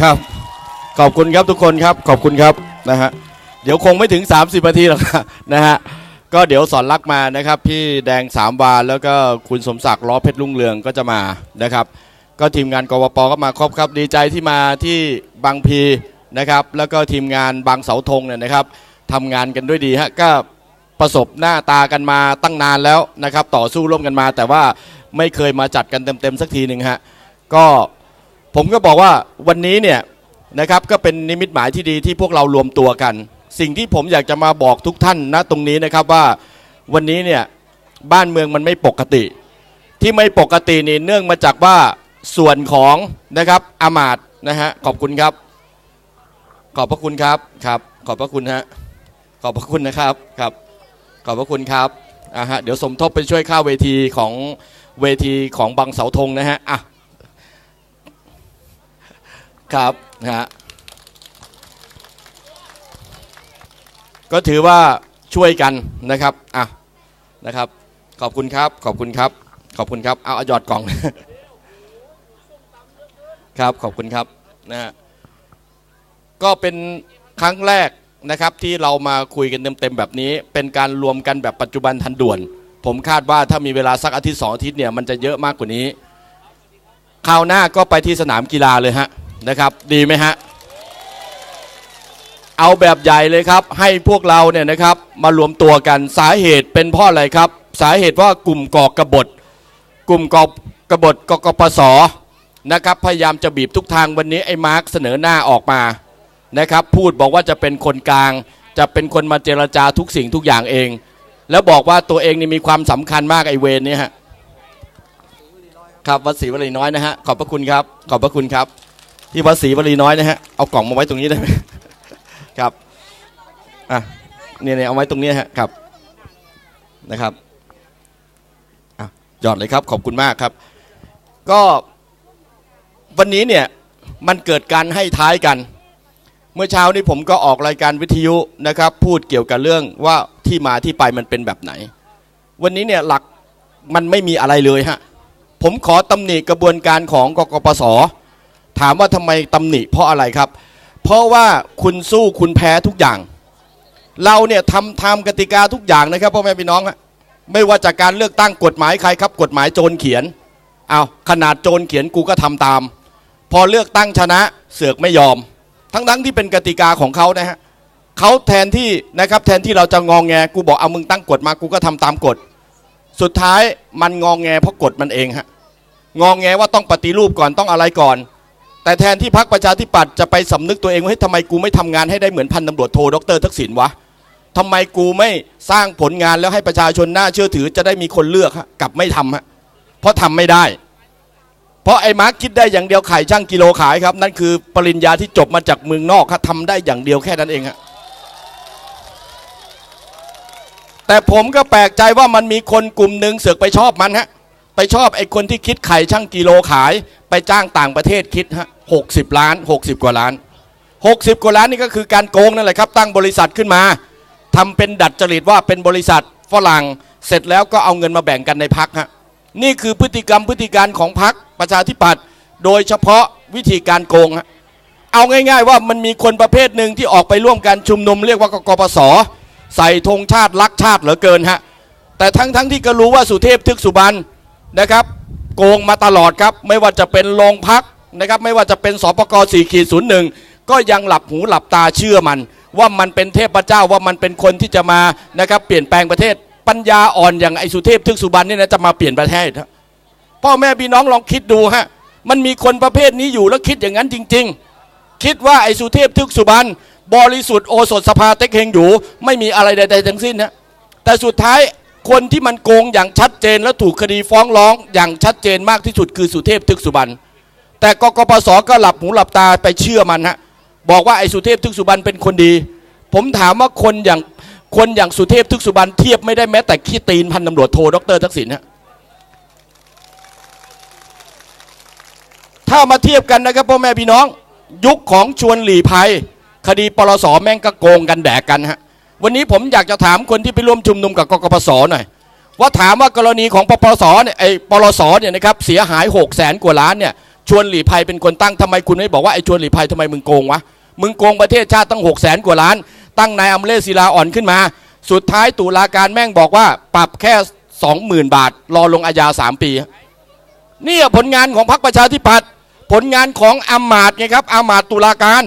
ครับ ขอบคุณครับทุกคนครับ ขอบคุณครับนะฮะเดี๋ยวคงไม่ถึง 30นาทีหรอกนะฮะก็เดี๋ยวสอนรักมานะครับ พี่แดงสามวาแล้วก็คุณสมศักดิ์ล้อเพชรรุ่งเรืองก็จะมานะครับ ก็ทีมงานกวปก็มาครบครับดีใจที่มาที่บางพีนะครับ แล้วก็ทีมงานบางเสาธงเนี่ยนะครับทำงานกันด้วยดีฮะก็ประสบหน้าตากันมาตั้งนานแล้วนะครับ ต่อสู้ร่วมกันมา แต่ว่าไม่เคยมาจัดกันเต็มๆสักทีหนึ่งฮะก็ ผมก็บอกว่าวันนี้เนี่ยนะครับก็เป็นนิมิตหมายที่ดีที่พวกเรารวมตัวกัน สิ่งที่ผมอยากจะมาบอกทุกท่านณตรงนี้นะครับว่าวันนี้เนี่ยบ้านเมืองมันไม่ปกติ ที่ไม่ปกตินี่เนื่องมาจากว่าส่วนของนะครับอามาตนะฮะขอบคุณครับ ขอบพระคุณครับครับ ขอบพระคุณฮะขอบพระคุณนะครับครับขอบพระคุณครับอ่าฮะเดี๋ยวสมทบไปช่วยค่าเวทีของเวทีของบางเสาธงนะฮะอะ ครับนะฮะก็ถือว่าช่วยกันนะครับอะนะครับ ขอบคุณครับ ขอบคุณครับ ขอบคุณครับเอาอาหยอดกล่อง ครับ ขอบคุณครับนะฮะก็เป็นครั้งแรกนะครับที่เรามาคุยกันเต็มๆแบบนี้ เป็นการรวมกันแบบปัจจุบันทันด่วน ผมคาดว่าถ้ามีเวลาสักอาทิตย์สองอาทิตย์เนี่ยมันจะเยอะมากกว่านี้คราวหน้าก็ไปที่สนามกีฬาเลยฮะ นะครับ ดีไหมฮะ เอาแบบใหญ่เลยครับ ให้พวกเราเนี่ยนะครับ มารวมตัวกันสาเหตุเป็นเพราะอะไรครับ สาเหตุว่ากลุ่มก่อกระบฏ กลุ่มก่อกระบฏกกปสนะครับ พยายามจะบีบทุกทางวันนี้ไอ้มาร์กเสนอหน้าออกมานะครับ พูดบอกว่าจะเป็นคนกลาง จะเป็นคนมาเจรจาทุกสิ่งทุกอย่างเอง แล้วบอกว่าตัวเองนี่มีความสำคัญมากไอเวนเนี่ยฮะครับวัดศรีวลีน้อยนะฮะขอบพระคุณครับ ขอบพระคุณครับ ที่วัดศรีวลีน้อยนะฮะเอากล่องมาไว้ตรงนี้ได้ไหมครับอะเนี่ยเนี่ยเอาไว้ตรงนี้ฮะครับนะครับอะยอดเลยครับขอบคุณมากครับ ก็วันนี้เนี่ยมันเกิดการให้ท้ายกัน เมื่อเช้านี้ผมก็ออกรายการวิทยุนะครับ พูดเกี่ยวกับเรื่องว่าที่มาที่ไปมันเป็นแบบไหน วันนี้เนี่ยหลักมันไม่มีอะไรเลยฮะผมขอตำหนิกระบวนการของกกปส ถามว่าทำไมตำหนิเพราะอะไรครับ เพราะว่าคุณสู้คุณแพ้ทุกอย่าง เราเนี่ยทำทำกติกาทุกอย่างนะครับพ่อแม่พี่น้องไม่ว่าจากการเลือกตั้งกฎหมายใครครับ กฎหมายโจรเขียนเอาขนาดโจรเขียนกูก็ทำตาม พอเลือกตั้งชนะเสือกไม่ยอม ทั้งๆที่เป็นกติกาของเขานะฮะเขาแทนที่นะครับแทนที่เราจะงองแงกูบอกเอามึงตั้งกฎมากูก็ทำตามกฎ สุดท้ายมันงองแงเพราะกฎมันเองฮะงองแงว่าต้องปฏิรูปก่อนต้องอะไรก่อน แต่แทนที่พักประชาธิปัตย์จะไปสำนึกตัวเองว่าเฮ้ทำไมกูไม่ทำงานให้ได้เหมือนพันตำรวจโทดรทักษิณวะทำไมกูไม่สร้างผลงานแล้วให้ประชาชนน่าเชื่อถือจะได้มีคนเลือกฮะกลับไม่ทำฮะเพราะทำไม่ได้ เพราะไอ้มาร์คคิดได้อย่างเดียวขายช่างกิโลขายครับ นั่นคือปริญญาที่จบมาจากเมืองนอกครับทำได้อย่างเดียวแค่นั้นเองฮะแต่ผมก็แปลกใจว่ามันมีคนกลุ่มหนึ่งเสือกไปชอบมันฮะ ไปชอบไอ้คนที่คิดไข่ช่างกิโลขาย ไปจ้างต่างประเทศคิดฮะหกสิบล้านหกสิบกว่าล้านหกสิบกว่าล้านนี่ก็คือการโกงนั่นแหละครับ ตั้งบริษัทขึ้นมาทำเป็นดัดจริตว่าเป็นบริษัทฝรั่งเสร็จแล้วก็เอาเงินมาแบ่งกันในพักฮะนี่คือพฤติกรรมพฤติการของพรรคประชาธิปัตย์โดยเฉพาะวิธีการโกงฮะเอาง่ายๆว่ามันมีคนประเภทหนึ่งที่ออกไปร่วมกันชุมนุมเรียกว่ากกปสใส่ธงชาติรักชาติเหลือเกินฮะแต่ทั้งๆที่ก็รู้ว่าสุเทพทึกสุบรรณ นะครับโกงมาตลอดครับ ไม่ว่าจะเป็นโรงพักนะครับ ไม่ว่าจะเป็นสปก4ขีดศูนย์หนึ่งก็ยังหลับหูหลับตาเชื่อมัน ว่ามันเป็นเทพเจ้าว่ามันเป็นคนที่จะมานะครับ เปลี่ยนแปลงประเทศปัญญาอ่อนอย่างไอสุเทพทึกสุบรรณนี่นะจะมาเปลี่ยนประเทศฮะพ่อแม่พี่น้องลองคิดดูฮะมันมีคนประเภทนี้อยู่แล้วคิดอย่างนั้นจริง ๆ คิดว่าไอสุเทพทึกสุบรรณบริสุทธิ์โอสถสภาเต็กเฮงอยู่ ไม่มีอะไรใดๆทั้งสิ้นฮะแต่สุดท้าย คนที่มันโกงอย่างชัดเจน และถูกคดีฟ้องร้องอย่างชัดเจนมากที่สุดคือสุเทพทึกสุบรรณแต่กกปสก็หลับหูหลับตาไปเชื่อมันฮะบอกว่าไอ้สุเทพทึกสุบรรณเป็นคนดี ผมถามว่าคนอย่างคนอย่างสุเทพทึกสุบรรณเทียบไม่ได้แม้แต่ขี้ตีนพันตำรวจโทดรทักษิณฮะถ้ามาเทียบกันนะครับพ่อแม่พี่น้อง ยุคของชวนหลีภัย คดีปลสแม่งก็โกงกันแดกกันฮะ วันนี้ผมอยากจะถามคนที่ไปร่วมชุมนุมกับกกปสหน่อยว่าถามว่ากรณีของปปสเนี่ยไอ้ปลสเนี่ยนะครับเสียหาย6กแสนกว่าล้านเนี่ยชวนหลีภัยเป็นคนตั้งทำไมคุณไม่บอกว่าไอ้ชวนหลีภัยทำไมมึงโกงวะมึงโกงประเทศชาติตั้งหกแสนกว่าล้าน ตั้งนายอมเลศิลาอ่อนขึ้นมา สุดท้ายตุลาการแม่งบอกว่า ปรับแค่สองหมื่นบาท รอลงอาญาสามปีนี่ผลงานของพรรคประชาธิปัตย์ผลงานของอามาตไงครับอามาตตุลาการ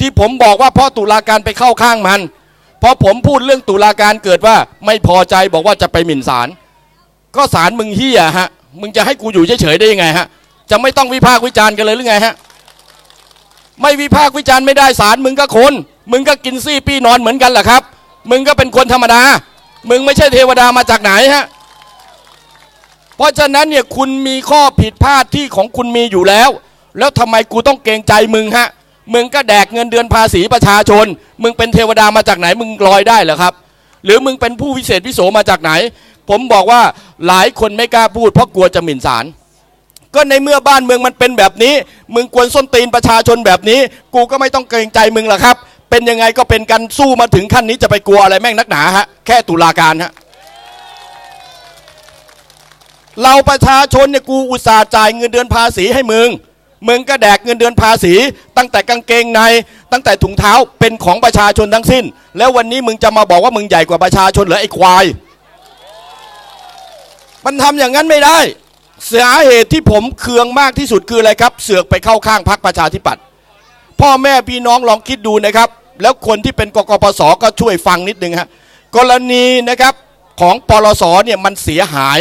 ที่ผมบอกว่าเพราะตุลาการไปเข้าข้างมัน พอผมพูดเรื่องตุลาการเกิดว่า ไม่พอใจบอกว่าจะไปหมิ่นศาลก็ศาลมึงเฮียฮะ มึงจะให้กูอยู่เฉยๆได้ยังไงฮะ จะไม่ต้องวิพากษ์วิจารณ์กันเลยหรือไงฮะ ไม่วิพากษ์วิจารณ์ไม่ได้ศาลมึงก็คน มึงก็กินซี่ปี้นอนเหมือนกันแหละครับ มึงก็เป็นคนธรรมดา มึงไม่ใช่เทวดามาจากไหนฮะ เพราะฉะนั้นเนี่ยคุณมีข้อผิดพลาดที่ของคุณมีอยู่แล้ว แล้วทำไมกูต้องเกรงใจมึงฮะ มึงก็แดกเงินเดือนภาษีประชาชน มึงเป็นเทวดามาจากไหนมึงลอยได้เหรอครับ หรือมึงเป็นผู้วิเศษวิโสมาจากไหน ผมบอกว่าหลายคนไม่กล้าพูดเพราะกลัวจะหมิ่นศาลก็ในเมื่อบ้านเมืองมันเป็นแบบนี้ มึงกวนส้นตีนประชาชนแบบนี้ กูก็ไม่ต้องเกรงใจมึงหรอกครับ เป็นยังไงก็เป็นกันสู้มาถึงขั้นนี้จะไปกลัวอะไรแม่งนักหนาฮะแค่ตุลาการฮะเราประชาชนเนี่ยกูอุตส่าห์จ่ายเงินเดือนภาษีให้มึง มึงก็แดกเงินเดือนภาษี ตั้งแต่กางเกงใน ตั้งแต่ถุงเท้าเป็นของประชาชนทั้งสิ้น แล้ววันนี้มึงจะมาบอกว่ามึงใหญ่กว่าประชาชนเหรอไอ้ควาย มันทำอย่างนั้นไม่ได้สาเหตุที่ผมเคืองมากที่สุดคืออะไรครับ เสือกไปเข้าข้างพรรคประชาธิปัตย์พ่อแม่พี่น้องลองคิดดูนะครับ แล้วคนที่เป็นกกปสก็ช่วยฟังนิดนึงฮะกรณีนะครับของปลสเนี่ยมันเสียหาย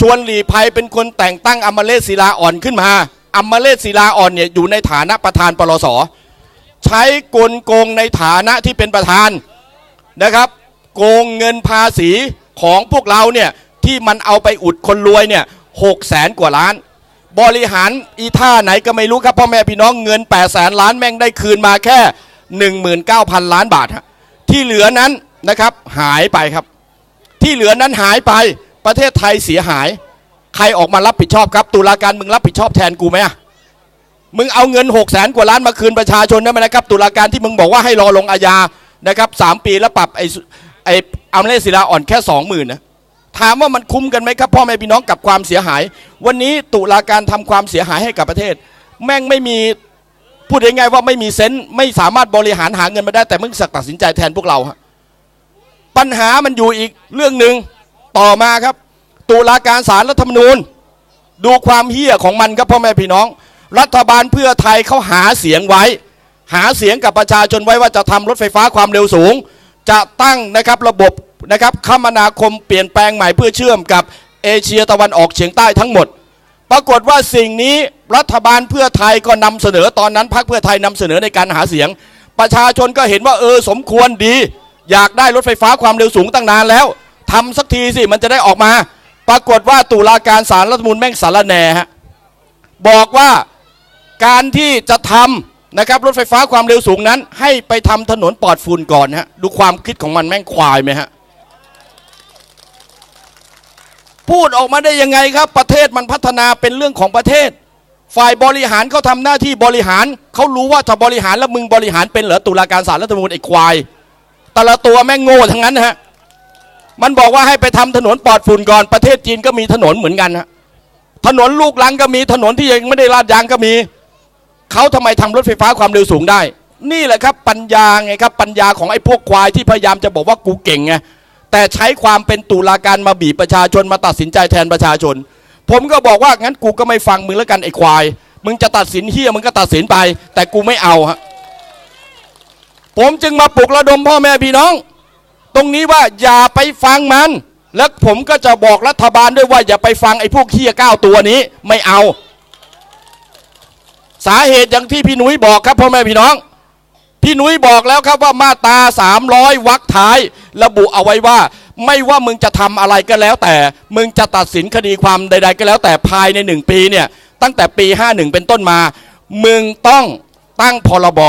ชวนหลีภัยเป็นคนแต่งตั้งอมเลศศิลาอ่อนขึ้นมา อมเลศศิลาอ่อนเนี่ยอยู่ในฐานะประธานปลสใช้กลโกงในฐานะที่เป็นประธานนะครับ โกงเงินภาษีของพวกเราเนี่ยที่มันเอาไปอุดคนรวยเนี่ยหกแสนกว่าล้าน บริหารอีท่าไหนก็ไม่รู้ครับพ่อแม่พี่น้องเงิน8ปดแสนล้านแม่งได้คืนมาแค่ 19,000 ล้านบาท ที่เหลือนั้นนะครับหายไปครับ ที่เหลือนั้นหายไปประเทศไทยเสียหาย ใครออกมารับผิดชอบครับ ตุลาการมึงรับผิดชอบแทนกูไหมอะมึงเอาเงิน6กแสนกว่าล้านมาคืนประชาชนได้ไหมนะครับ ตุลาการที่มึงบอกว่าให้รอลงอาญานะครับสามปีแล้วปรับไอ้ไอ้อัมเลศิลาอ่อนแค่สองหมื่นนะถามว่ามันคุ้มกันไหมครับพ่อแม่พี่น้องกับความเสียหาย วันนี้ตุลาการทำความเสียหายให้กับประเทศ แม่งไม่มีพูดง่ายๆว่าไม่มีเซนส์ไม่สามารถบริหารหาเงินมาได้แต่มึงสักตัดสินใจแทนพวกเราฮะปัญหามันอยู่อีกเรื่องหนึ่งต่อมาครับ ตุลาการศาลรัฐธรรมนูญ ดูความเหี้ยของมันครับพ่อแม่พี่น้อง รัฐบาลเพื่อไทยเขาหาเสียงไว้ หาเสียงกับประชาชนไว้ว่าจะทำรถไฟฟ้าความเร็วสูง จะตั้งนะครับระบบนะครับคมนาคมเปลี่ยนแปลงใหม่เพื่อเชื่อมกับเอเชียตะวันออกเฉียงใต้ทั้งหมด ปรากฏว่าสิ่งนี้รัฐบาลเพื่อไทยก็นำเสนอตอนนั้นพรรคเพื่อไทยนำเสนอในการหาเสียง ประชาชนก็เห็นว่าเออสมควรดี อยากได้รถไฟฟ้าความเร็วสูงตั้งนานแล้วทำสักทีสิมันจะได้ออกมา ปรากฏว่าตุลาการศาลรัฐมนูญแม่งสารแหน่ฮะบอกว่าการที่จะทำนะครับรถไฟฟ้าความเร็วสูงนั้น ให้ไปทำถนนปลอดฝุ่นก่อนฮะดูความคิดของมันแม่งควายไหมฮะพูดออกมาได้ยังไงครับ ประเทศมันพัฒนาเป็นเรื่องของประเทศ ฝ่ายบริหารเขาทำหน้าที่บริหารเขารู้ว่าถ้าบริหารแล้วมึงบริหารเป็นเหรอตุลาการศาลรัฐมนูญไอ้ควายแต่ละตัวแม่งโง่ทั้งนั้นนะฮะ มันบอกว่าให้ไปทำถนนปลอดฝุ่นก่อนประเทศจีนก็มีถนนเหมือนกันฮะถนนลูกลังก็มีถนนที่ยังไม่ได้ลาดยางก็มีเขาทำไมทำรถไฟฟ้าความเร็วสูงได้ นี่แหละครับปัญญาไงครับปัญญาของไอ้พวกควายที่พยายามจะบอกว่ากูเก่งไงแต่ใช้ความเป็นตุลาการมาบีบประชาชนมาตัดสินใจแทนประชาชน ผมก็บอกว่างั้นกูก็ไม่ฟังมึงแล้วกันไอ้ควาย มึงจะตัดสินเฮียมึงก็ตัดสินไป แต่กูไม่เอาฮะผมจึงมาปลุกระดมพ่อแม่พี่น้อง ตรงนี้ว่าอย่าไปฟังมัน แล้วผมก็จะบอกรัฐบาลด้วยว่าอย่าไปฟังไอ้พวกเฮียเก้าตัวนี้ไม่เอา สาเหตุอย่างที่พี่นุ้ยบอกครับพ่อแม่พี่น้อง พี่นุ้ยบอกแล้วครับว่ามาตรา300วรรคท้าย ระบุเอาไว้ว่า ไม่ว่ามึงจะทำอะไรก็แล้ว แต่มึงจะตัดสินคดีความใด ๆ ก็แล้วแต่ภายในหนึ่งปีเนี่ยตั้งแต่ปี 51 เป็นต้นมา มึงต้องตั้งพรบ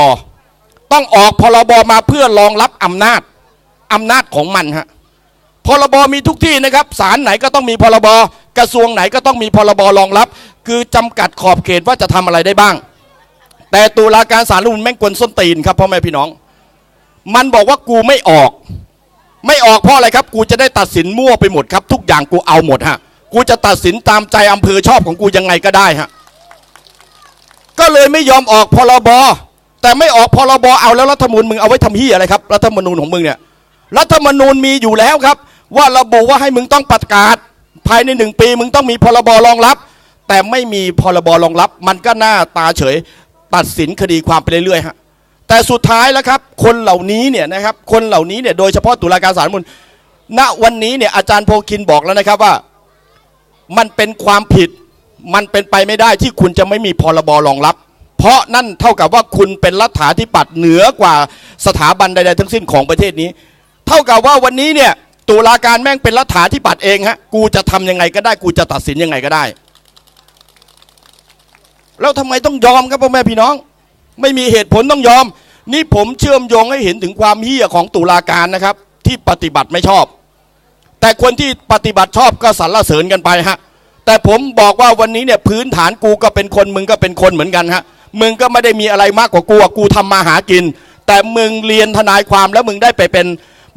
ต้องออกพรบมาเพื่อรองรับอำนาจ อำนาจของมันฮะพรบมีทุกที่นะครับศาลไหนก็ต้องมีพรบกระทรวงไหนก็ต้องมีพรบรองรับ คือจำกัดขอบเขตว่าจะทำอะไรได้บ้าง แต่ตุลาการศาลรัฐมนูญแม่งกวนส้นตีนครับพ่อแม่พี่น้อง มันบอกว่ากูไม่ออก ไม่ออกเพราะอะไรครับ กูจะได้ตัดสินมั่วไปหมดครับ ทุกอย่างกูเอาหมดฮะกูจะตัดสินตามใจอำเภอชอบของกูยังไงก็ได้ฮะก็เลยไม่ยอมออกพรบแต่ไม่ออกพรบเอาแล้วรัฐมนูญมึงเอาไว้ทำเฮียอะไรครับรัฐมนูญของมึงเนี่ย รัฐธรรมนูญมีอยู่แล้วครับ ว่าระบุว่าให้มึงต้องประกาศ ภายในหนึ่งปี มึงต้องมีพรบรองรับ แต่ไม่มีพรบรองรับ มันก็หน้าตาเฉยตัดสินคดีความไปเรื่อยๆฮะแต่สุดท้ายแล้วครับ คนเหล่านี้เนี่ยนะครับคนเหล่านี้เนี่ยโดยเฉพาะตุลาการศาลรัฐธรรมนูญณวันนี้เนี่ยอาจารย์โพคินบอกแล้วนะครับว่ามันเป็นความผิดมันเป็นไปไม่ได้ที่คุณจะไม่มีพรบรองรับ เพราะนั่นเท่ากับว่าคุณเป็นรัฐาธิปัตย์เหนือกว่าสถาบันใดๆทั้งสิ้นของประเทศนี้ เท่ากับว่าวันนี้เนี่ยตุลาการแม่งเป็นรัฐาธิปัตย์เองฮะกูจะทำยังไงก็ได้ กูจะตัดสินยังไงก็ได้ แล้วทำไมต้องยอมครับพ่อแม่พี่น้อง ไม่มีเหตุผลต้องยอม นี่ผมเชื่อมโยงให้เห็นถึงความเหี้ยของตุลาการนะครับ ที่ปฏิบัติไม่ชอบ แต่คนที่ปฏิบัติชอบก็สรรเสริญกันไปฮะแต่ผมบอกว่าวันนี้เนี่ยพื้นฐานกูก็เป็นคนมึงก็เป็นคนเหมือนกันฮะมึงก็ไม่ได้มีอะไรมากกว่ากูกูทำมาหากิน แต่มึงเรียนทนายความแล้วมึงได้ไปเป็น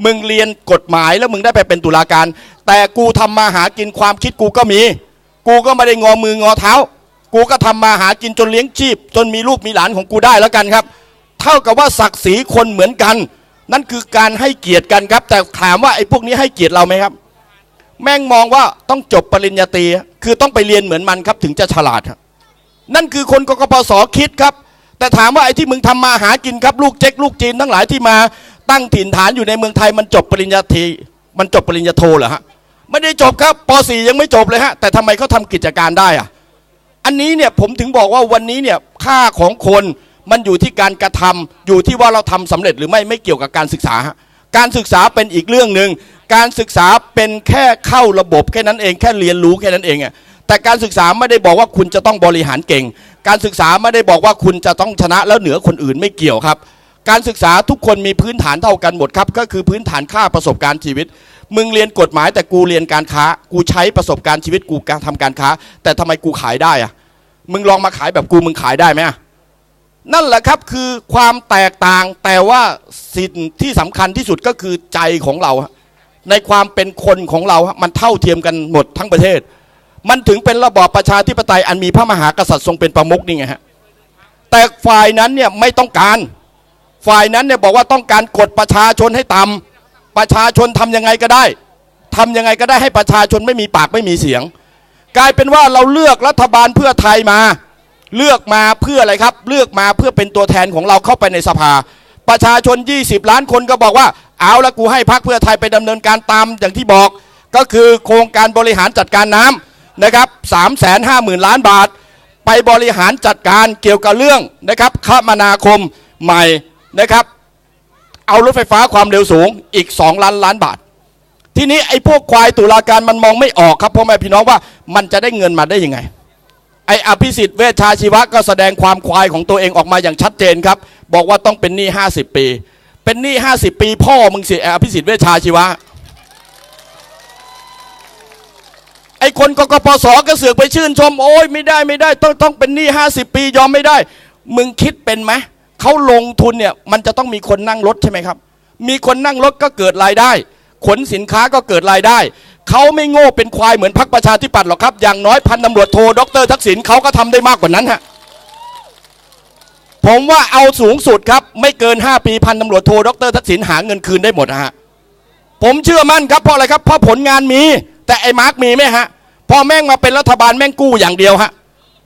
มึงเรียนกฎหมายแล้วมึงได้ไปเป็นตุลาการ แต่กูทำมาหากินความคิดกูก็มี กูก็ไม่ได้งอมืองอเท้า กูก็ทำมาหากินจนเลี้ยงชีพ จนมีลูกมีหลานของกูได้แล้วกันครับ เท่ากับว่าศักดิ์ศรีคนเหมือนกัน นั่นคือการให้เกียรติกันครับ แต่ถามว่าไอ้พวกนี้ให้เกียรติเราไหมครับ แม่งมองว่าต้องจบปริญญาตรีคือต้องไปเรียนเหมือนมันครับถึงจะฉลาดครับนั่นคือคนกกปสคิดครับ แต่ถามว่าไอ้ที่มึงทำมาหากินครับ ลูกเจ๊กลูกจีนทั้งหลายที่มา ตั้งถิ่นฐานอยู่ในเมืองไทยมันจบปริญญาตรีมันจบปริญญาโทเหรอฮะไม่ได้จบครับป .4 ยังไม่จบเลยฮะแต่ทำไมเขาทำกิจการได้อะอันนี้เนี่ยผมถึงบอกว่าวันนี้เนี่ยค่าของคนมันอยู่ที่การกระทำอยู่ที่ว่าเราทำสำเร็จหรือไม่ไม่เกี่ยวกับการศึกษา การศึกษาเป็นอีกเรื่องหนึ่งการศึกษาเป็นแค่เข้าระบบแค่นั้นเองแค่เรียนรู้แค่นั้นเองอะแต่การศึกษาไม่ได้บอกว่าคุณจะต้องบริหารเก่ง การศึกษาไม่ได้บอกว่าคุณจะต้องชนะแล้วเหนือคนอื่นไม่เกี่ยวครับ การศึกษาทุกคนมีพื้นฐานเท่ากันหมดครับ ก็คือพื้นฐานค่าประสบการณ์ชีวิต มึงเรียนกฎหมายแต่กูเรียนการค้า กูใช้ประสบการณ์ชีวิตกูการทำการค้า แต่ทำไมกูขายได้อะมึงลองมาขายแบบกูมึงขายได้ไหมอะนั่นแหละครับคือความแตกต่างแต่ว่าสิ่งที่สำคัญที่สุดก็คือใจของเรา ในความเป็นคนของเราฮะมันเท่าเทียมกันหมดทั้งประเทศ มันถึงเป็นระบอบประชาธิปไตยอันมีพระมหากษัตริย์ทรงเป็นประมุขนี่ไงฮะแต่ฝ่ายนั้นเนี่ยไม่ต้องการ ฝ่ายนั้นเนี่ยบอกว่าต้องการกดประชาชนให้ต่ำประชาชนทำยังไงก็ได้ทำยังไงก็ได้ให้ประชาชนไม่มีปากไม่มีเสียง กลายเป็นว่าเราเลือกรัฐบาลเพื่อไทยมา เลือกมาเพื่ออะไรครับ เลือกมาเพื่อเป็นตัวแทนของเราเข้าไปในสภา ประชาชน 20 ล้านคนก็บอกว่าเอาละกูให้พักเพื่อไทยไปดำเนินการตามอย่างที่บอก ก็คือโครงการบริหารจัดการน้ำนะครับ3 5 0 0 0 0ล้านบาท ไปบริหารจัดการเกี่ยวกับเรื่องนะครับคมนาคมใหม่ นะครับ เอารถไฟฟ้าความเร็วสูงอีก 2 ล้านล้านบาท ทีนี้ไอ้พวกควายตุลาการมันมองไม่ออกครับพ่อแม่พี่น้องว่ามันจะได้เงินมาได้ยังไง ไอ้อภิสิทธิ์เวชชาชีวะก็แสดงความควายของตัวเองออกมาอย่างชัดเจนครับ บอกว่าต้องเป็นหนี้50 ปี เป็นหนี้50 ปีพ่อมึงสิไอ้อภิสิทธิ์เวชชาชีวะไอ้คนกกปสก็เสือกไปชื่นชม โอ้ยไม่ได้ไม่ได้ ต้องต้องเป็นหนี้50ปียอมไม่ได้ มึงคิดเป็นไหม เขาลงทุนเนี่ยมันจะต้องมีคนนั่งรถใช่ไหมครับ มีคนนั่งรถก็เกิดรายได้ ขนสินค้าก็เกิดรายได้ เขาไม่โง่เป็นควายเหมือนพรรคประชาธิปัตย์หรอกครับ อย่างน้อยพันตำรวจโทดรทักษิณเขาก็ทำได้มากกว่านั้นฮะผมว่าเอาสูงสุดครับ ไม่เกิน 5 ปีพันตำรวจโทดรทักษิณหาเงินคืนได้หมดนะฮะผมเชื่อมั่นครับเพราะอะไรครับเพราะผลงานมี แต่ไอ้มาร์กมีไหมฮะพอแม่งมาเป็นรัฐบาลแม่งกู้อย่างเดียวฮะ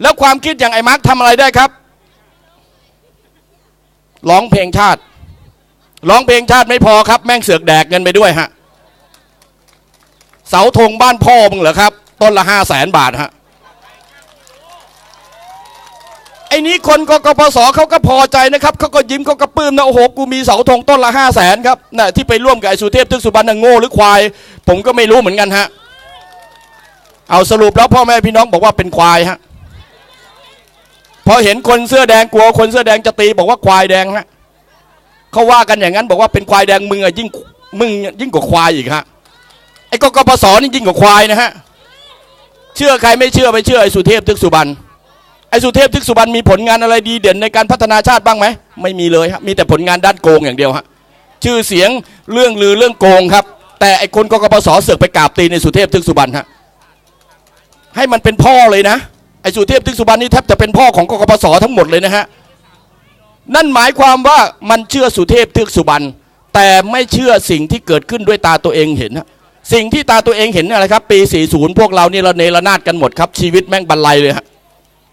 แล้วความคิดอย่างไอ้มาร์กทำอะไรได้ครับ ร้องเพลงชาติ ร้องเพลงชาติไม่พอครับ แม่งเสือกแดกเงินไปด้วยฮะ เสาธงบ้านพ่อมึงเหรอครับ ต้นละห้าแสนบาทฮะ ไอ้นี้คนกกปสเขาก็พอใจนะครับเขาก็ยิ้มเขาก็ปลื้มนะโอ้โหกูมีเสาธงต้นละห้าแสนครับน่ะที่ไปร่วมกับไอ้สุเทพทึกสุบรรณโง่หรือควาย ผมก็ไม่รู้เหมือนกันฮะ เอาสรุปแล้วพ่อแม่พี่น้องบอกว่าเป็นควายฮะ พอเห็นคนเสื้อแดงกลัวคนเสื้อแดงจะตีบอกว่าควายแดงฮะเขาว่ากันอย่างนั้นบอกว่าเป็นควายแดงมึงอะยิ่งมึงยิ่งกว่าควายอีกฮะไอ้กกปสนี่ยิ่งกว่าควายนะฮะเชื่อใครไม่เชื่อไปเชื่อไอ้สุเทพทึกสุบรรณไอ้สุเทพทึกสุบรรณมีผลงานอะไรดีเด่นในการพัฒนาชาติบ้างไหมไม่มีเลยฮะมีแต่ผลงานด้านโกงอย่างเดียวฮะชื่อเสียงเรื่องลือเรื่องโกงครับ แต่ไอ้คนกกปสเสือกไปกราบตีในสุเทพทึกสุบรรณฮะให้มันเป็นพ่อเลยนะ ไอ้สุเทพทึกสุบรรณนี่แทบจะเป็นพ่อของกกปสทั้งหมดเลยนะฮะนั่นหมายความว่ามันเชื่อสุเทพทึกสุบรรณแต่ไม่เชื่อสิ่งที่เกิดขึ้นด้วยตาตัวเองเห็นสิ่งที่ตาตัวเองเห็นอะไรครับ ปี 40 พวกเรานี่เระเนรนาดกันหมดครับ ชีวิตแม่งบรรลัยเลยฮะ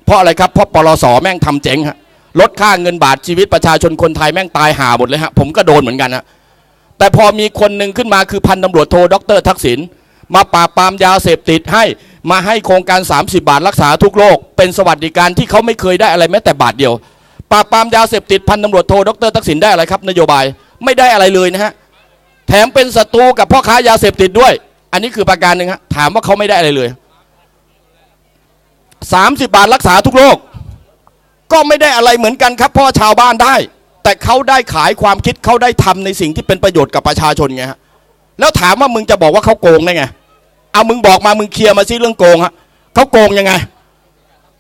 เพราะอะไรครับเพราะปลสแม่งทำเจ๊งฮะลดค่าเงินบาทชีวิตประชาชนคนไทยแม่งตายหาหมดเลยฮะผมก็โดนเหมือนกันฮะแต่พอมีคนหนึ่งขึ้นมาคือพันตำรวจโทดรทักษิณมาปราบปรามยาเสพติดให้ มาให้โครงการ 30 บาทรักษาทุกโรคเป็นสวัสดิการที่เขาไม่เคยได้อะไรแม้แต่บาทเดียว ปราบปรามยาเสพติดพันตำรวจโทดรทักษิณได้อะไรครับ นโยบายไม่ได้อะไรเลยนะฮะแถมเป็นศัตรูกับพ่อค้ายาเสพติดด้วย อันนี้คือประการหนึ่งฮะถามว่าเขาไม่ได้อะไรเลย 30 บาทรักษาทุกโรคก็ไม่ได้อะไรเหมือนกันครับเพราะว่าชาวบ้านได้ แต่เขาได้ขายความคิดเขาได้ทำในสิ่งที่เป็นประโยชน์กับประชาชนไงฮะแล้วถามว่ามึงจะบอกว่าเขาโกงได้ไง เอามึงบอกมามึงเคลียร์มาซิเรื่องโกงฮะเขาโกงยังไง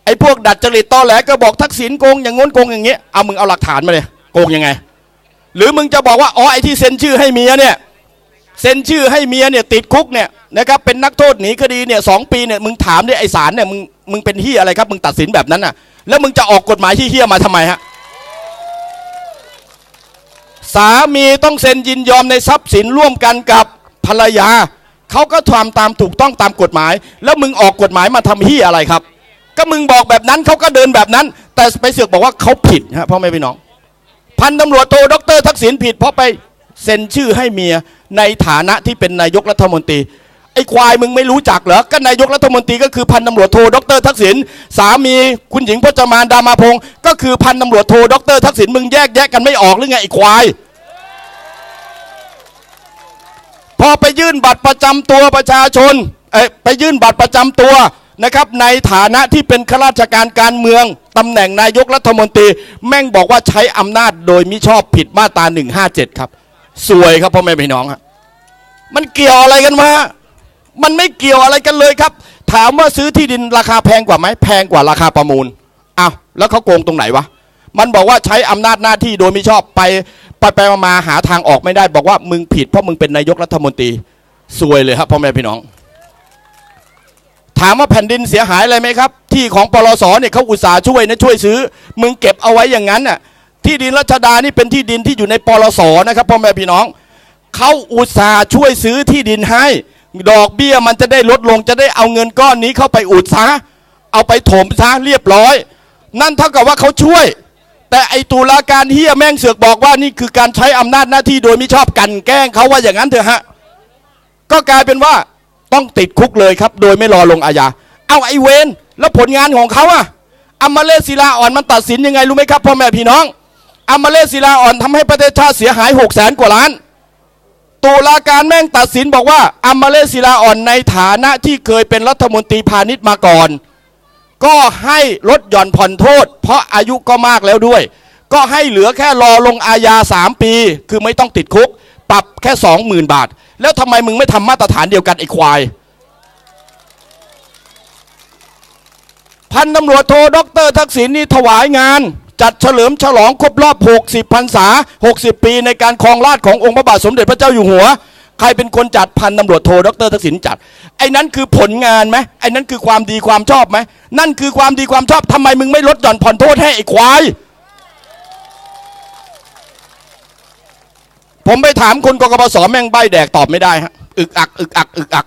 ไอ้พวกดัดจริตตอแหลก็บอกทักษิณโกงอย่างง้นโกงอย่างเงี้ยเอามึงเอาหลักฐานมาเลยโกงยังไง หรือมึงจะบอกว่าอ๋อไอ้ที่เซ็นชื่อให้เมียเนี่ยเซ็นชื่อให้เมียเนี่ยติดคุกเนี่ยนะครับเป็นนักโทษหนีคดีเนี่ยสองปีเนี่ยมึงถามดิไอ้ศาลเนี่ยมึงมึงเป็นที่อะไรครับ มึงตัดสินแบบนั้นน่ะ แล้วมึงจะออกกฎหมายที่เฮี้ยมาทำไมฮะสามีต้องเซ็นยินยอมในทรัพย์สินร่วมกันกับภรรยา เขาก็ทำตามถูกต้องตามกฎหมาย แล้วมึงออกกฎหมายมาทำเฮี้ยอะไรครับ ก็มึงบอกแบบนั้นเขาก็เดินแบบนั้น แต่ไปเสือกบอกว่าเขาผิดฮะพ่อแม่พี่น้อง พันตำรวจโทดรทักษิณผิด เพราะไปเซ็นชื่อให้เมียในฐานะที่เป็นนายกรัฐมนตรีไอ้ควายมึงไม่รู้จักเหรอ ก็นายกรัฐมนตรีก็คือพันตำรวจโทดรทักษิณ สามีคุณหญิงพจมานดามาพงศ์ก็คือพันตำรวจโทดรทักษิณมึงแยกแยะกันไม่ออกหรือไงไอ้ควาย พ อไปยื่นบัตรประจำตัวประชาชนเอ้ยไปยื่นบัตรประจำตัวนะครับ ในฐานะที่เป็นข้าราชการการเมืองตำแหน่งนายกรัฐมนตรี แม่งบอกว่าใช้อำนาจโดยมิชอบผิดมาตรา 157 ครับสวยครับพ่อแม่พี่น้องฮะมันเกี่ยวอะไรกันมามันไม่เกี่ยวอะไรกันเลยครับ ถามว่าซื้อที่ดินราคาแพงกว่าไหมแพงกว่าราคาประมูลอ้าวแล้วเขาโกงตรงไหนวะมันบอกว่าใช้อำนาจหน้าที่โดยมิชอบไป ไปไปมามาหาทางออกไม่ได้ บอกว่ามึงผิดเพราะมึงเป็นนายกรัฐมนตรีซวยเลยครับพ่อแม่พี่น้อง ถามว่าแผ่นดินเสียหายอะไรไหมครับ ที่ของปลสเนี่ยเขาอุตส่าห์ช่วยนะช่วยซื้อ มึงเก็บเอาไว้อย่างนั้นน่ะที่ดินรัชดานี่เป็นที่ดินที่อยู่ในปลสนะครับพ่อแม่พี่น้องเขาอุตส่าห์ช่วยซื้อที่ดินให้ ดอกเบี้ยมันจะได้ลดลงจะได้เอาเงินก้อนนี้เข้าไปอุดซะเอาไปถมซะเรียบร้อย นั่นเท่ากับว่าเขาช่วย แต่ไอตุลาการเฮียแม่งเสือกบอกว่านี่คือการใช้อำนาจหน้าที่โดยมิชอบกันแกล้งเขาว่าอย่างนั้นเถอะฮะ ก็กลายเป็นว่าต้องติดคุกเลยครับ โดยไม่รอลงอาญาเอาไอเวนแล้วผลงานของเขาอะอมาเลศิลาอ่อนมันตัดสินยังไงรู้ไหมครับพ่อแม่พี่น้องอมาเลศิลาอ่อนทำให้ประเทศชาติเสียหายหกแสนกว่าล้านตุลาการแม่งตัดสินบอกว่าอมาเลศิลาอ่อนในฐานะที่เคยเป็นรัฐมนตรีพาณิชย์มาก่อน ก็ให้ลดหย่อนผ่อนโทษ เพราะอายุก็มากแล้วด้วย ก็ให้เหลือแค่รอลงอาญา 3 ปี คือไม่ต้องติดคุก ปรับแค่ 20,000 บาท แล้วทำไมมึงไม่ทำมาตรฐานเดียวกันไอ้ควาย พันตำรวจโทดรทักษิณนี่ถวายงาน จัดเฉลิมฉลองครบรอบ 60พรรษา 60 ปีในการครองราชขององค์พระบาทสมเด็จพระเจ้าอยู่หัว ใครเป็นคนจัดพันตำรวจโทดรทักษิณจัด ไอ้นั้นคือผลงานไหมไอ้นั้นคือความดีความชอบไหมนั่นคือความดีความชอบทำไมมึงไม่ลดหย่อนผ่อนโทษให้ไอ้ควายผมไปถามคนกกปสแม่งใบแดกตอบไม่ได้ฮะอึกอักอึกอักอึกอัก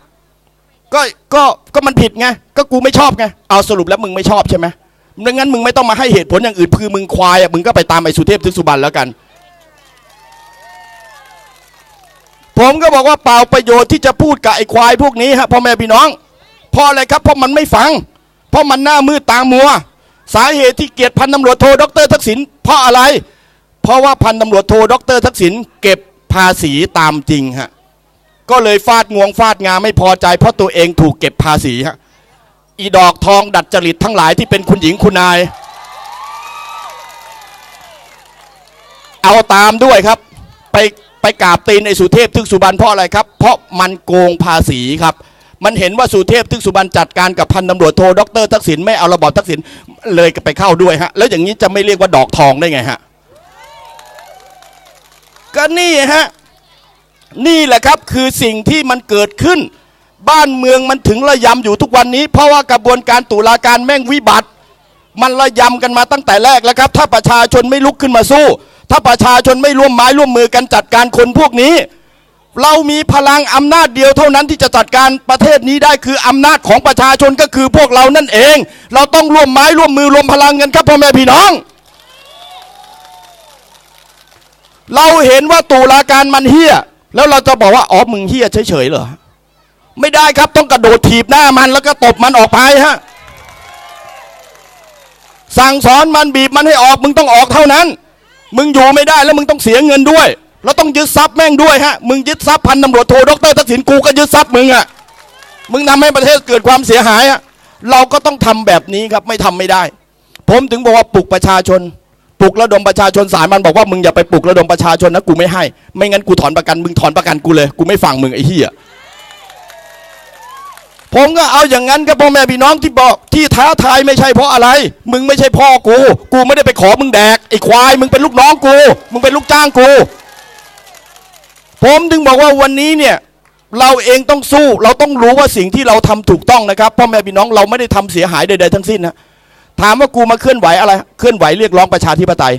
ก็ก็ก็มันผิดไงก็กูไม่ชอบไงเอาสรุปแล้วมึงไม่ชอบใช่ไหมดังนั้นมึงไม่ต้องมาให้เหตุผลอย่างอื่นคือมึงควายอะมึงก็ไปตามไอ้สุเทพทึกสุบรรณแล้วกัน ผมก็บอกว่าเปล่าประโยชน์ที่จะพูดกับไอ้ควายพวกนี้ฮะพ่อแม่พี่น้องเพราะอะไรครับเพราะมันไม่ฟัง เพราะมันหน้ามืดตามัว สาเหตุที่เกียดพันตำรวจโทดรทักษิณเพราะอะไร เพราะว่าพันตำรวจโทดรทักษิณเก็บภาษีตามจริงฮะก็เลยฟาดงวงฟาดงาไม่พอใจ เพราะตัวเองถูกเก็บภาษีฮะอีดอกทองดัดจริตทั้งหลายที่เป็นคุณหญิงคุณนาย เอาตามด้วยครับ ไป ไปกราบตีนไอ้สุเทพทึกสุบรรณเพราะอะไรครับ เพราะมันโกงภาษีครับ มันเห็นว่าสุเทพทึกสุบรรณจัดการกับพันตำรวจโทดรทักษิณไม่เอาระบอบทักษิณเลยไปเข้าด้วยฮะแล้วอย่างนี้จะไม่เรียกว่าดอกทองได้ไงฮะก็นี่ฮะนี่แหละครับคือสิ่งที่มันเกิดขึ้น บ้านเมืองมันถึงระยำอยู่ทุกวันนี้ เพราะว่ากระบวนการตุลาการแม่งวิบัติ มันระยำกันมาตั้งแต่แรกแล้วครับ ถ้าประชาชนไม่ลุกขึ้นมาสู้ ถ้าประชาชนไม่ร่วมไม้ร่วมมือกันจัดการคนพวกนี้ เรามีพลังอำนาจเดียวเท่านั้นที่จะจัดการประเทศนี้ได้คืออำนาจของประชาชนก็คือพวกเรานั่นเอง เราต้องร่วมไม้ร่วมมือรวมพลังกันครับพ่อแม่พี่น้อง เราเห็นว่าตุลาการมันเฮี้ยแล้วเราจะบอกว่าอ๋อมึงเฮี้ยเฉยๆเหรอไม่ได้ครับต้องกระโดดถีบหน้ามันแล้วก็ตบมันออกไปฮะสั่งสอนมันบีบมันให้ออกมึงต้องออกเท่านั้น มึงอยู่ไม่ได้แล้วมึงต้องเสียเงินด้วย แล้วต้องยึดทรัพย์แม่งด้วยฮะ มึงยึดทรัพย์พันตำรวจโทดรทักษิณกูก็ยึดทรัพย์มึงอะมึงทำให้ประเทศเกิดความเสียหายอะเราก็ต้องทำแบบนี้ครับไม่ทำไม่ได้ ผมถึงบอกว่าปลุกประชาชน ปลุกระดมประชาชนสารมันบอกว่ามึงอย่าไปปลุกระดมประชาชนนะกูไม่ให้ ไม่งั้นกูถอนประกันมึงถอนประกันกูเลย กูไม่ฟังมึงไอ้เหี้ย ผมก็เอาอย่างนั้นกับพ่อแม่พี่น้องที่บอกที่ท้าทายไม่ใช่เพราะอะไร มึงไม่ใช่พ่อกู กูไม่ได้ไปขอมึงแดกไอ้ควาย มึงเป็นลูกน้องกู มึงเป็นลูกจ้างกู ผมถึงบอกว่าวันนี้เนี่ยเราเองต้องสู้ เราต้องรู้ว่าสิ่งที่เราทำถูกต้องนะครับพ่อแม่พี่น้องเราไม่ได้ทำเสียหายใดๆทั้งสิ้นนะถามว่ากูมาเคลื่อนไหวอะไร เคลื่อนไหวเรียกร้องประชาธิปไตย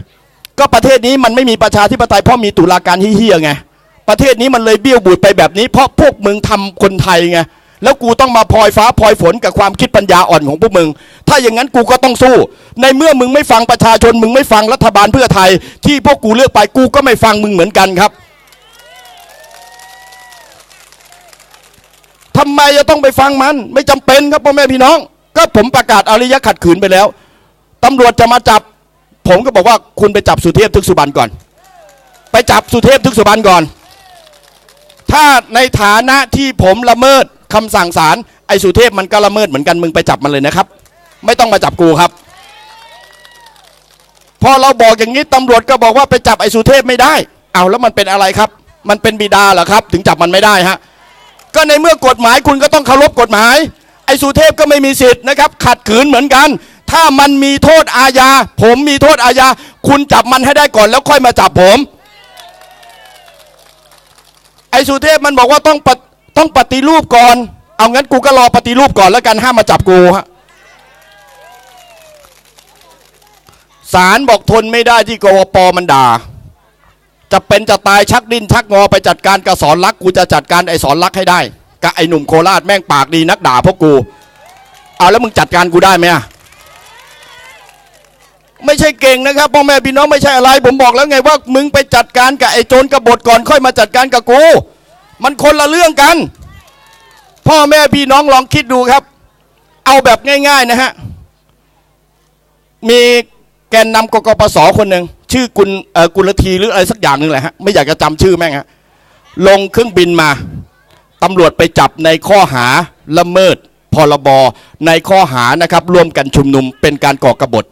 ก็ประเทศนี้มันไม่มีประชาธิปไตยเพราะมีตุลาการเฮี้ยไงประเทศนี้มันเลยเบี้ยวบูดไปแบบนี้ เพราะพวกมึงทำคนไทยไง แล้วกูต้องมาพลอยฟ้าพลอยฝนกับความคิดปัญญาอ่อนของพวกมึง ถ้าอย่างนั้นกูก็ต้องสู้ ในเมื่อมึงไม่ฟังประชาชน มึงไม่ฟังรัฐบาลเพื่อไทย ที่พวกกูเลือกไปกูก็ไม่ฟังมึงเหมือนกันครับทำไมจะต้องไปฟังมัน ไม่จำเป็นครับพ่อแม่พี่น้อง ก็ผมประกาศอริยะขัดขืนไปแล้วตำรวจจะมาจับ ผมก็บอกว่าคุณไปจับสุเทพทึกสุบรรณก่อน ไปจับสุเทพทึกสุบรรณก่อน ถ้าในฐานะที่ผมละเมิด คำสั่งศาลไอ้สุเทพมันก็ละเมิดเหมือนกันมึงไปจับมันเลยนะครับ ไม่ต้องมาจับกูครับ พอเราบอกอย่างนี้ตำรวจก็บอกว่าไปจับไอ้สุเทพไม่ได้ เอาแล้วมันเป็นอะไรครับ มันเป็นบิดาเหรอครับ ถึงจับมันไม่ได้ฮะก็ในเมื่อกฎหมายคุณก็ต้องเคารพกฎหมาย ไอ้สุเทพก็ไม่มีสิทธิ์นะครับ ขัดขืนเหมือนกัน ถ้ามันมีโทษอาญา ผมมีโทษอาญา คุณจับมันให้ได้ก่อนแล้วค่อยมาจับผม ไอ้สุเทพมันบอกว่าต้องปฏิ ต้องปฏิรูปก่อน เอางั้นกูก็รอปฏิรูปก่อนแล้วกันห้ามมาจับกูฮะศาลบอกทนไม่ได้ที่กวปมันด่า จะเป็นจะตายชักดิ้นชักงอไปจัดการกับสอนรักกูจะจัดการไอ้สอนรักให้ได้กับไอ้หนุ่มโคราชแม่งปากดีนักด่าพวกกู เอาแล้วมึงจัดการกูได้ไหมอะไม่ใช่เก่งนะครับพ่อแม่พี่น้องไม่ใช่อะไร ผมบอกแล้วไงว่ามึงไปจัดการกับไอ้โจรกบฏก่อนค่อยมาจัดการกับกู มันคนละเรื่องกัน พ่อแม่พี่น้องลองคิดดูครับ เอาแบบง่าย ๆนะฮะ มีแกนนำกกปสคนหนึ่งชื่อกุลเอ่อกุลทีหรืออะไรสักอย่างหนึ่งแหละฮะไม่อยากจะจำชื่อแม่งฮะลงเครื่องบินมาตำรวจไปจับในข้อหาละเมิดพรบในข้อหานะครับร่วมกันชุมนุมเป็นการก่อกบฏ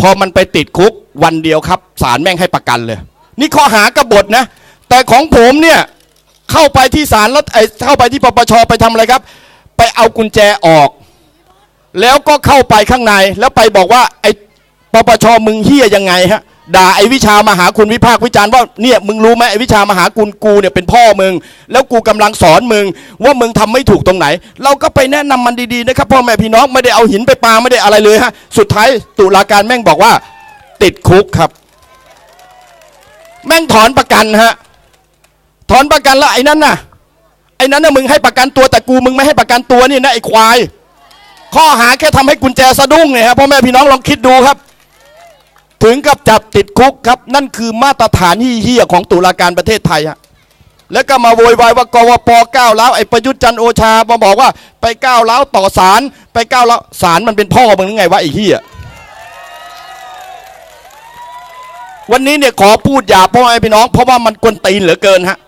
พอมันไปติดคุกวันเดียวครับศาลแม่งให้ประกันเลย นี่ข้อหากบฏนะ แต่ของผมเนี่ย เข้าไปที่ศาลแล้วไอเข้าไปที่ปปชไปทำอะไรครับ ไปเอากุญแจออก แล้วก็เข้าไปข้างในแล้วไปบอกว่าไอ้ปปชมึงเฮี้ยยังไงฮะด่าไอ้วิชามหาคุณวิพากษ์วิจารณ์ว่าเนี่ยมึงรู้ไหมไอ้วิชามหาคุณกูเนี่ยเป็นพ่อมึง แล้วกูกำลังสอนมึง ว่ามึงทำไม่ถูกตรงไหน เราก็ไปแนะนำมันดีๆนะครับพ่อแม่พี่น้องไม่ได้เอาหินไปปาไม่ได้อะไรเลยฮะสุดท้ายตุลาการแม่งบอกว่า ติดคุกครับ แม่งถอนประกันฮะ ถอนประกันแล้วไอ้นั่นน่ะไอ้นั้นน่ะมึงให้ประกันตัวแต่กูมึงไม่ให้ประกันตัวนี่นะไอ้ควาย ข้อหาแค่ทำให้กุญแจสะดุ้งเนี่ยครับพ่อแม่พี่น้องลองคิดดูครับ ถึงกับจับติดคุกครับ นั่นคือมาตรฐานเฮี้ยของตุลาการประเทศไทยฮะแล้วก็มาโวยวายว่ากวปก้าวล้าวไอ้ประยุทธ์จันโอชามาบอกว่า ไปก้าวล้าวต่อศาลไปก้าวล้าวศาลมันเป็นพ่อมึงหรือไงวะไอ้เฮี้ยวันนี้เนี่ยขอพูดหยาบพ่อแม่พี่น้อง เพราะว่ามันกวนตีนเหลือเกินฮะ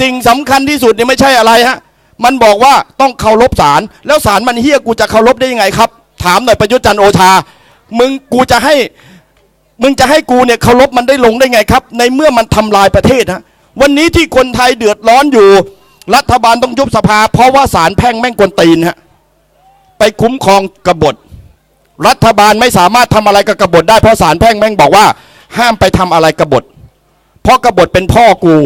สิ่งสำคัญที่สุดเนี่ยไม่ใช่อะไรฮะมันบอกว่าต้องเคารพศาลแล้วศาลมันเฮี้ยกูจะเคารพได้ยังไงครับ ถามหน่อยประยุทธ์จันโอชา มึงกูจะให้มึงจะให้กูเนี่ยเคารพมันได้ลงได้ไงครับ ในเมื่อมันทำลายประเทศฮะวันนี้ที่คนไทยเดือดร้อนอยู่ รัฐบาลต้องยุบสภา เพราะว่าศาลแพ่งแม่งกวนตีนฮะไปคุ้มครองกบฏ รัฐบาลไม่สามารถทำอะไรกับกบฏได้เพราะศาลแพ่งแม่งบอกว่า ห้ามไปทำอะไรกบฏเพราะกบฏเป็นพ่อกู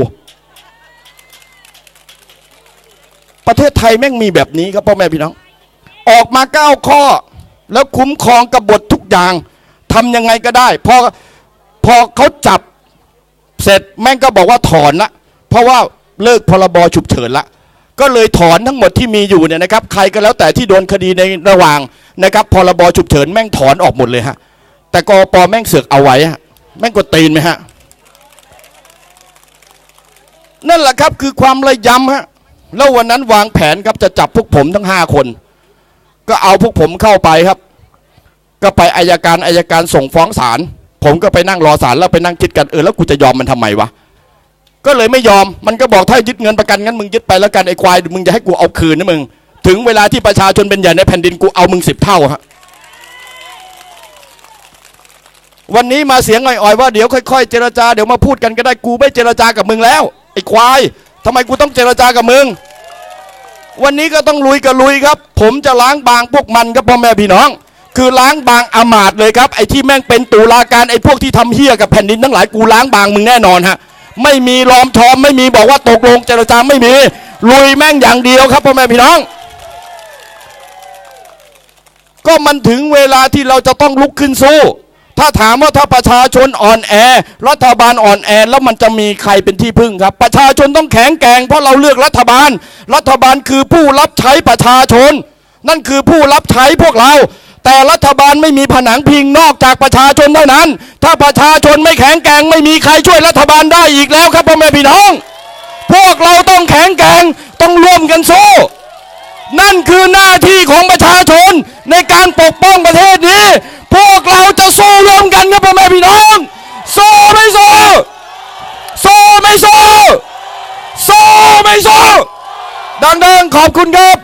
ประเทศไทยแม่งมีแบบนี้ครับพ่อแม่พี่น้อง ออกมาเก้าข้อ แล้วคุ้มครองกบฏทุกอย่างทำยังไงก็ได้พอพอเขาจับเสร็จแม่งก็บอกว่าถอนละเพราะว่าเลิกพรบฉุกเฉินละก็เลยถอนทั้งหมดที่มีอยู่เนี่ยนะครับ ใครก็แล้วแต่ที่โดนคดีในระหว่างนะครับพรบฉุกเฉินแม่งถอนออกหมดเลยฮะแต่กอปแม่งเสือกเอาไว้ฮะแม่งกดตีนไหมฮะนั่นแหละครับคือความระยำฮะ แล้ววันนั้นวางแผนครับจะจับพวกผมทั้งห้าคน ก็เอาพวกผมเข้าไปครับ ก็ไปอายการอายการส่งฟ้องศาลผมก็ไปนั่งรอศาลแล้วไปนั่งคิดกันเออแล้วกูจะยอมมันทำไมวะก็เลยไม่ยอมมันก็บอกถ้ายึดเงินประกันงั้นมึงยึดไปแล้วกันไอ้ควายมึงจะให้กูเอาคืนนะมึงถึงเวลาที่ประชาชนเป็นใหญ่ในแผ่นดินกูเอามึงสิบเท่าฮะวันนี้มาเสียงอ่อยๆว่าเดี๋ยวค่อยๆเจรจาเดี๋ยวมาพูดกันก็ได้กูไม่เจรจากับมึงแล้วไอ้ควาย ทำไมกูต้องเจรจากับมึง วันนี้ก็ต้องลุยกับลุยครับ ผมจะล้างบางพวกมันครับพ่อแม่พี่น้อง คือล้างบางอามาตเลยครับไอ้ที่แม่งเป็นตุลาการไอ้พวกที่ทำเฮี้ยกับแผ่นดินทั้งหลายกูล้างบางมึงแน่นอนฮะไม่มีล้อมชอมไม่มีบอกว่าตกลงเจรจาไม่มี ลุยแม่งอย่างเดียวครับพ่อแม่พี่น้อง ก็มันถึงเวลาที่เราจะต้องลุกขึ้นสู้ ถ้าถามว่าถ้าประชาชนอ่อนแอ รัฐบาลอ่อนแอแล้วมันจะมีใครเป็นที่พึ่งครับ ประชาชนต้องแข็งแกร่งเพราะเราเลือกรัฐบาล รัฐบาลคือผู้รับใช้ประชาชน นั่นคือผู้รับใช้พวกเรา แต่รัฐบาลไม่มีผนังพิงนอกจากประชาชนเท่านั้น ถ้าประชาชนไม่แข็งแกร่งไม่มีใครช่วยรัฐบาลได้อีกแล้วครับพ่อแม่พี่น้อง พวกเราต้องแข็งแกร่งต้องร่วมกันสู้นั่นคือหน้าที่ของประชาชน ในการปกป้องประเทศนี้ พวกเราจะสู้ร่วมกันครับพ่อแม่พี่น้องสู้ไม่สู้สู้ไม่สู้สู้ไม่สู้ดังๆขอบคุณครับ